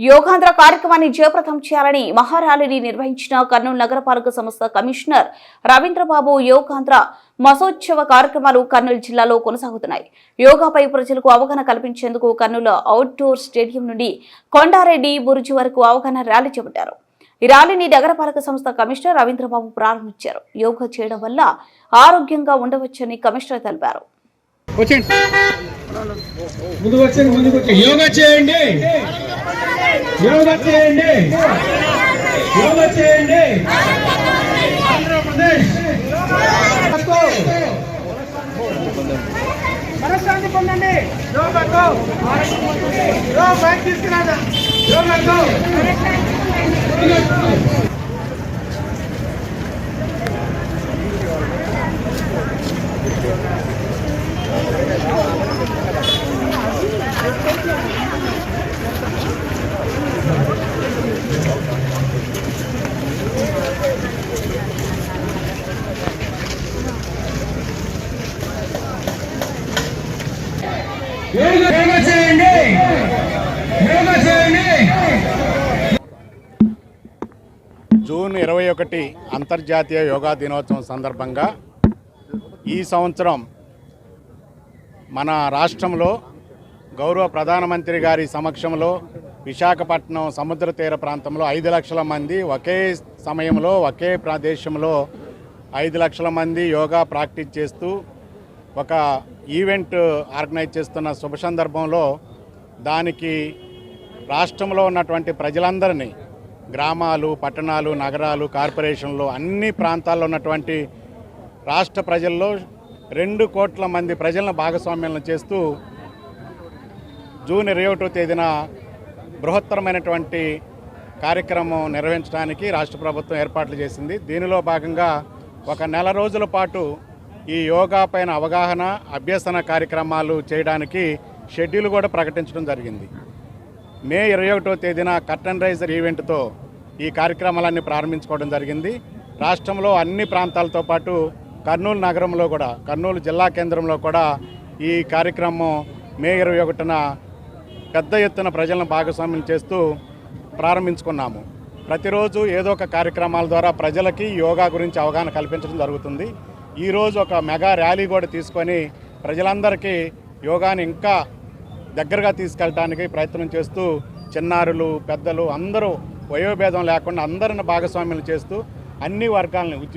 యోగాంధ్ర కార్యక్రమాన్ని జయప్రదం చేయాలని మహారాలిని నిర్వహించిన కర్నూలు నగరపాలక సంస్థ కమిషనర్ రవీంద్రబాబు యోగాంధ్ర మసోత్సవ కార్యక్రమాలు కర్నూలు జిల్లాలో కొనసాగుతున్నాయి. యోగాపై ప్రజలకు అవగాహన కల్పించేందుకు కర్నూలు అవుట్డోర్ స్టేడియం నుండి కొండారెడ్డి బురుజు వరకు అవగాహన ర్యాలీ చేపట్టారు. ఈ ర్యాలీని నగరపాలక సంస్థ కమిషనర్ రవీంద్రబాబు ప్రారంభించారు. యోగా చేయడం వల్ల ఆరోగ్యంగా ఉండవచ్చని కమిషనర్ తెలిపారు. వచ్చేయండి. ముందుకు వచ్చేయండి ముందుకు వచ్చేయండి యోగా చేయండి. యోగా చేయండి. యోగా చేయండి. ఆంధ్రప్రదేశ్ మనశ్శాంతి పొందండి. యోగాతో యోగా బ్యాక్ తీసుకురాదా? యోగాతో చేయండి జూన్ ఇరవై ఒకటి అంతర్జాతీయ యోగా దినోత్సవం సందర్భంగా ఈ సంవత్సరం మన రాష్ట్రంలో గౌరవ ప్రధానమంత్రి గారి సమక్షంలో విశాఖపట్నం సముద్ర తీర ప్రాంతంలో ఐదు లక్షల మంది ఒకే సమయంలో ఒకే ప్రదేశంలో ఐదు లక్షల మంది యోగా ప్రాక్టీస్ చేస్తూ ఒక ఈవెంట్ ఆర్గనైజ్ చేస్తున్న శుభ సందర్భంలో దానికి రాష్ట్రంలో ఉన్నటువంటి ప్రజలందరినీ గ్రామాలు పట్టణాలు నగరాలు కార్పొరేషన్లు అన్ని ప్రాంతాల్లో ఉన్నటువంటి రాష్ట్ర ప్రజల్లో రెండు కోట్ల మంది ప్రజలను భాగస్వామ్యం చేస్తూ జూన్ ఇరవై ఒకటో తేదీన బృహత్తరమైనటువంటి కార్యక్రమం నిర్వహించడానికి రాష్ట్ర ప్రభుత్వం ఏర్పాట్లు చేసింది. దీనిలో భాగంగా ఒక నెల రోజుల పాటు ఈ యోగా పైన అవగాహన అభ్యసన కార్యక్రమాలు చేయడానికి షెడ్యూల్ కూడా ప్రకటించడం జరిగింది. మే ఇరవై ఒకటో తేదీన కర్టన్ రైజర్ ఈవెంట్తో ఈ కార్యక్రమాలన్నీ ప్రారంభించుకోవడం జరిగింది. రాష్ట్రంలో అన్ని ప్రాంతాలతో పాటు కర్నూలు నగరంలో కూడా కర్నూలు జిల్లా కేంద్రంలో కూడా ఈ కార్యక్రమం మే ఇరవై ఒకటిన పెద్ద ఎత్తున ప్రజలను భాగస్వామ్యం చేస్తూ ప్రారంభించుకున్నాము. ప్రతిరోజు ఏదో ఒక కార్యక్రమాల ద్వారా ప్రజలకి యోగా గురించి అవగాహన కల్పించడం జరుగుతుంది. ఈరోజు ఒక మెగా ర్యాలీ కూడా తీసుకొని ప్రజలందరికీ యోగాని ఇంకా దగ్గరగా తీసుకెళ్ళటానికి ప్రయత్నం చేస్తూ చిన్నారులు పెద్దలు అందరూ వయోభేదం లేకుండా అందరిని భాగస్వామ్యం చేస్తూ అన్ని వర్గాలని ఉద్యోగ